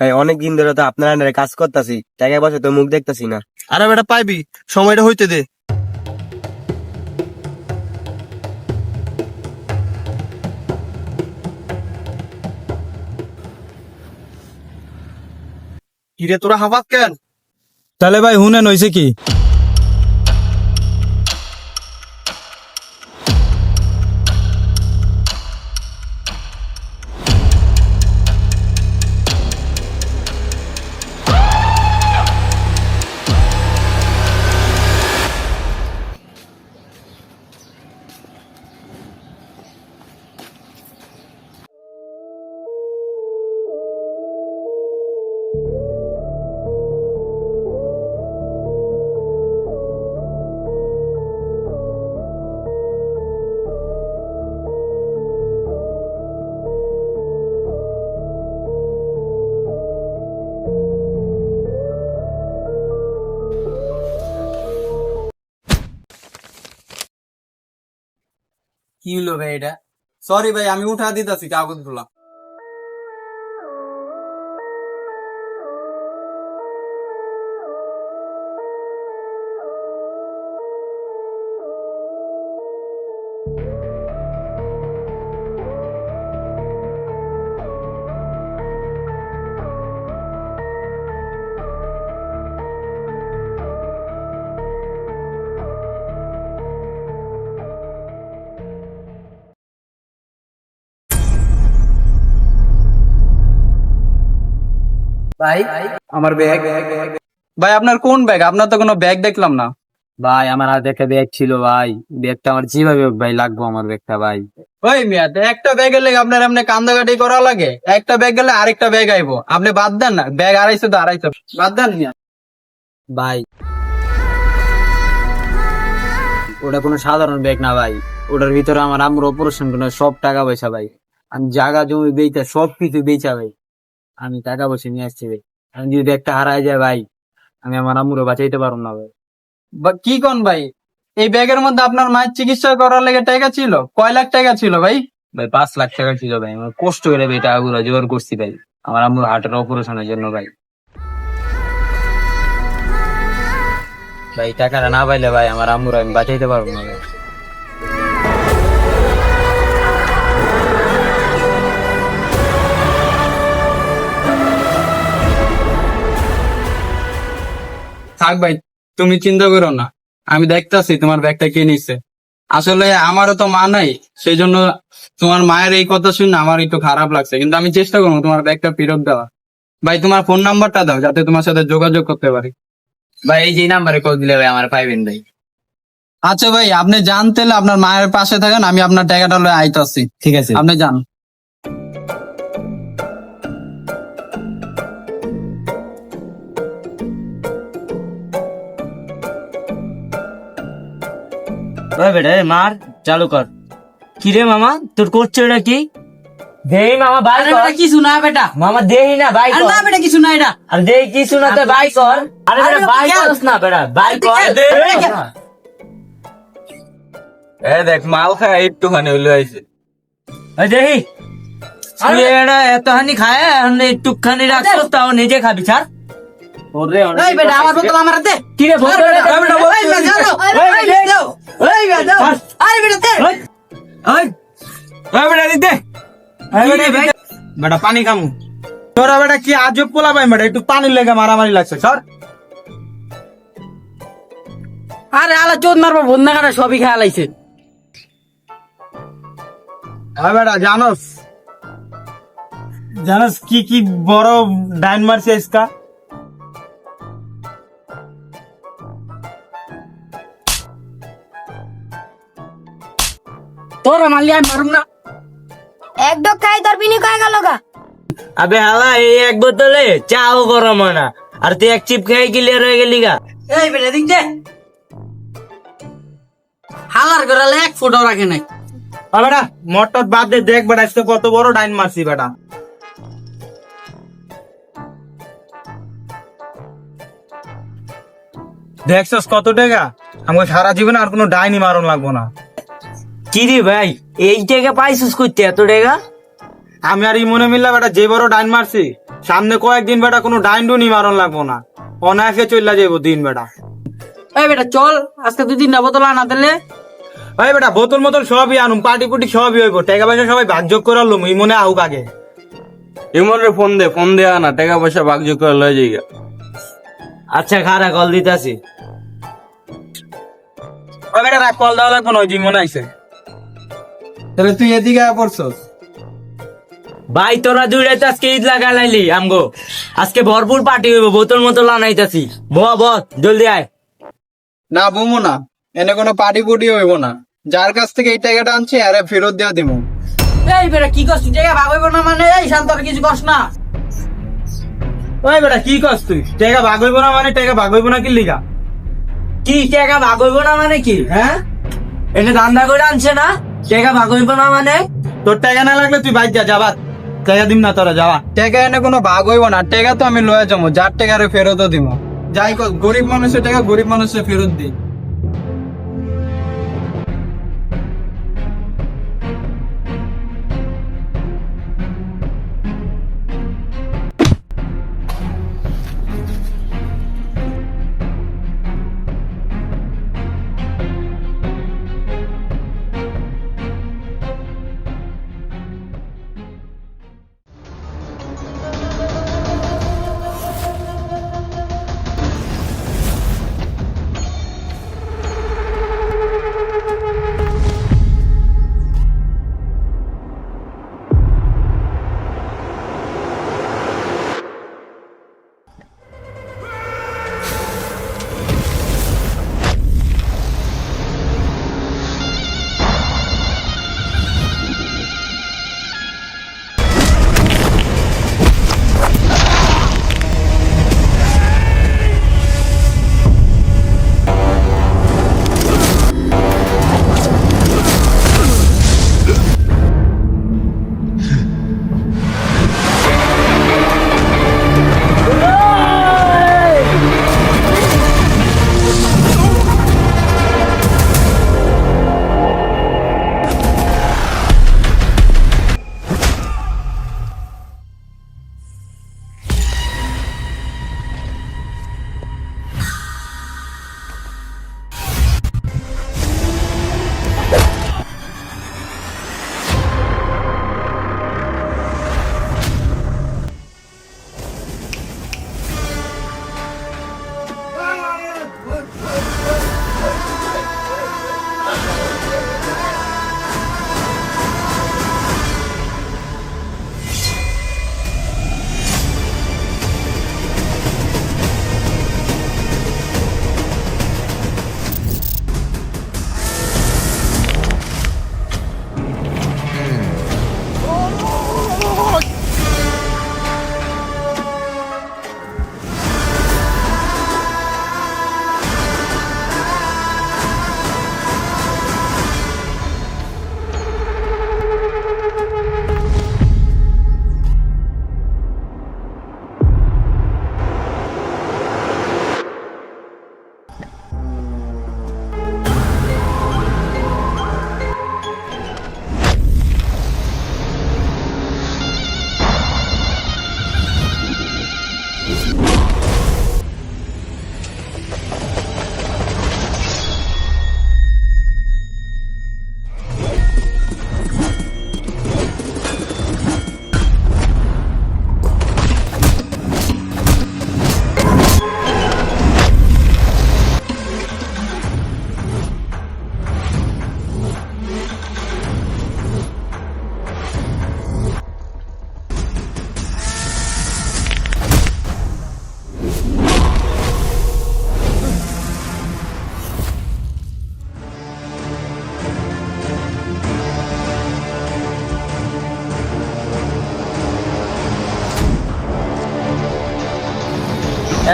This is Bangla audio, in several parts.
ভাই অনেক দিন ধরে তো আপনার আন্ডারে কাজ করতেছি টাকা বসে তো মুখ দেখতেছি না। আরে বেটা পাইবি সময়টা হইতে দে। কিরে তোরা হাফাত কেন? তাহলে ভাই হুনেন হয়েছে কি? কি হলো ভাই এটা? সরি ভাই আমি উঠা দিতেছি কাগজ ভাই আমার ব্যাগ ভাই আপনার কোন ব্যাগ আপনার তো কোনো ব্যাগ দেখলাম না। ভাই আমার হাতে একটা ব্যাগ ছিল ভাই। ব্যাগটা আমার যেভাবে হোক ভাই লাগবো আমার ব্যাগটা ভাই। ওই মিয়া তো একটা ব্যাগের লেগে আপনার এমনি কান্দাকাটি করা লাগে। একটা ব্যাগ গেলে আরেকটা ব্যাগ আইবো। আপনি বাদ দেন না ব্যাগ আড়াইশো তো আড়াইশো। বাদ দেন মিয়া। ভাই ওটা কোনো সাধারণ ব্যাগ না ভাই। ওটার ভিতরে আমার আমার অপারেশন কোনো সব টাকা পয়সা ভাই। আমি জায়গা জমি বেচা সব কিছু বেচা ভাই। আমি টাকা পয়সা নিয়ে আসছি ভাই। আমি যদি একটা হারায় যায় ভাই, আমি আমার আম্মুরে বাঁচাইতে পারব না ভাই। কি কোন ভাই? এই ব্যাগের মধ্যে আপনার মায়ের চিকিৎসা করার লেগে টাকা ছিল? কয় লাখ টাকা ছিল ভাই? ভাই, পাঁচ লাখ টাকা ছিল ভাই। আমার কষ্ট করে ভাই টাকাগুলো জোগাড় করছি ভাই। আমার আম্মুর হার্টের অপারেশনের জন্য ভাই। ভাই টাকাটা না পাইলে ভাই, আমার আম্মুর আমি বাঁচাইতে পারব না ভাই। থাক ভাই তুমি চিন্তা করো না। আমি দেখতাছি তোমার ব্যাগটা কে নিছে। আসলে আমারও তো মা নাই সেই জন্য তোমার মায়ের এই কথা শুনে আমার একটু খারাপ লাগছে। কিন্তু আমি চেষ্টা করব তোমার ব্যাগটা ফেরত দেওয়া ভাই তোমার ফোন নাম্বারটা দাও যাতে তোমার সাথে যোগাযোগ করতে পারি। ভাই এই যে নাম্বারে কল দিলে ভাই আমার পাইবেন ভাই। আচ্ছা ভাই আপনি জানতে আপনার মায়ের পাশে থাকেন আমি আপনার টাকাটা লয়ে আইতাছি। ঠিক আছে। আপনি যান। ওই বেটা এ মার চালু কর। কি রে মামা তোর করছ এটা কি? দেহি মামা বাই কর। কিছু না বেটা। মামা দেহি না বাই কর না বেটা কিছু না এটা। আর দেহি কিছু না তো বাই কর। আরে বেটা বাই করস না বেটা বাই কর। দে এ দেখ মাল খায় একটুখানি হইলে আইছে। ওই দেহি তুই এটা এতখানি খায় এখন একটুখানি রাখছো তাও নিজে খাবি ছাড়। ওরে এই বেটা আমার বোতল আমার হাতে কি রে বল আরে বেটা, এই বেটা, এই বেটা, দাও, এই বেটা, দাও, এই বেটা, দাও। আরে বেটা, দে। ওই বেটা দিতে বেটা পানি খামু। তোরা বেটা কি আজব পোলা পাই বেটা? একটু পানির লেগে মারামারি লাগছে স্যার আরে আলা চোদ মারবো বন্যা কাটা সবই খেয়াল আইছে হ্যাঁ বেটা জানোস? জানাস কি কি বড় ডাইন মারছে আজকা তোরা মারলি আমি মারুম না। এক ডক খাই তোর বিনি কয়ে গেল গা। আবে হালা এই এক বোতলে চাও গরম হয় না। আর তুই এক চিপ খেয়ে ক্লিয়ার হয়ে গেলি গা। এই বেটা দিক দে। হালার গড়ালে এক ফুটাও রাখে নাই। আ বেটা মটর বাদ দে দেখ বেটা আজকে কত বড় ডাইন মারছি বেটা। দেখছস কত টাকা? আমাকে সারা জীবনে আর কোনো ডাইনি মারণ লাগবো না। কি রে ভাই এই টাকা পাইছিস করতে এত টাকা? আমি আর মনে মিল্লা বেটা যে বড় ডাইন মারছি সামনে কয়েকদিন বেটা কোনো ডাইন ডুনি মারন লাগবো না। অনায়াসে চলে যাব দিন বেটা। এই বেটা চল আজকে তুই তিনটা বোতল আনা দিলে ভাই বেটা বোতল মোতল সবই আনুম পার্টি পুটি সবই হইব। টাকা পয়সা সবাই ভাগযোগ করে লুম ইমনে আহুক আগে। ইমনের ফোন দে ফোন দে না টাকা পয়সা ভাগযোগ করে লয়ে যাইগা আচ্ছা খারা কল দিতাছি। ওই বেটা কল দেওয়া লাগবো না ওই যে ইমনে আইছে। তাহলে তুই এদিকে আয় পড়ছস। ভাই তোরা দুইটাই তো আজকে ঈদ লাগা লাইলি আমগো। আজকে ভরপুর পার্টি হইব বোতল মোতল আনাইতাছি ব ব জলদি আয়। না বুমু না এনে কোনো পার্টি পুটি হইব না। যার কাছ থেকে এই টাকাটা আনছি আরে ফেরত দেওয়া দিমু। এই বেটা কি করছিস? জায়গা ভাগ হইব না মানে? এই শান্ত আর কিছু করস না। ওই বেটা কি করছ তুই? টাকা ভাগ হইব না মানে? টাকা ভাগ হইব না কি লিগা? কি টাকা ভাগ হইব না মানে কি হ্যাঁ? এনে ধান্দা করে আনছে না? টাকা ভাগ হইব না মানে? তোর টাকা না লাগলে তুই বাইক যা যাবা টাকা দিম না তোরা যাবা টাকা এনে কোনো ভাগ হইব না। টাকা তো আমি লয়ে যাব যার টাকা ফেরত ফেরতও দিব। যাই গরিব মানুষের টাকা গরিব মানুষের ফেরত দিই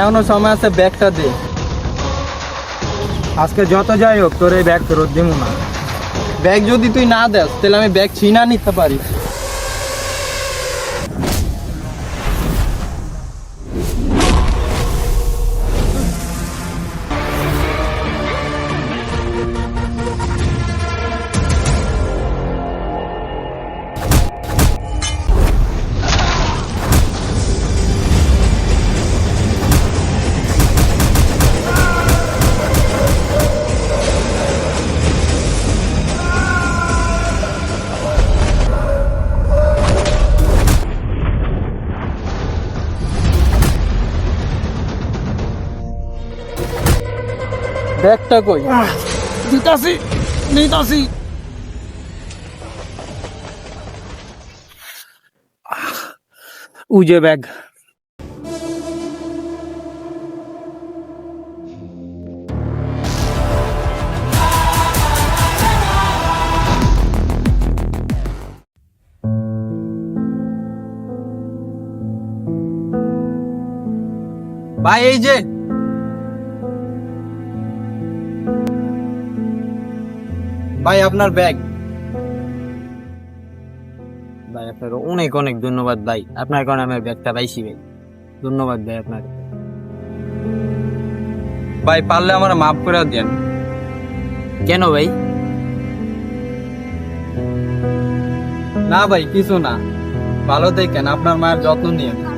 এখনও সময় আছে ব্যাগটা দে। আজকে যত যাই হোক, তোর এই ব্যাগ ফেরত দিব না। ব্যাগ যদি তুই না দেস, তাহলে আমি ব্যাগ ছিনা নিতে পারি। ব্যাগটা কই? দিতাছি নিতাছি। উজে ব্যাগ। ভাই এই যে ভাই আপনার ব্যাগ ভাই আপনার অনেক অনেক ধন্যবাদ ভাই। আপনার কারণে আমার ব্যাগটা পাইছি ভাই। ধন্যবাদ ভাই আপনার ভাই পারলে আমার মাফ করে দেন। কেন ভাই? না ভাই কিছু না। ভালো দেখেন আপনার মায়ের যত্ন নিয়ে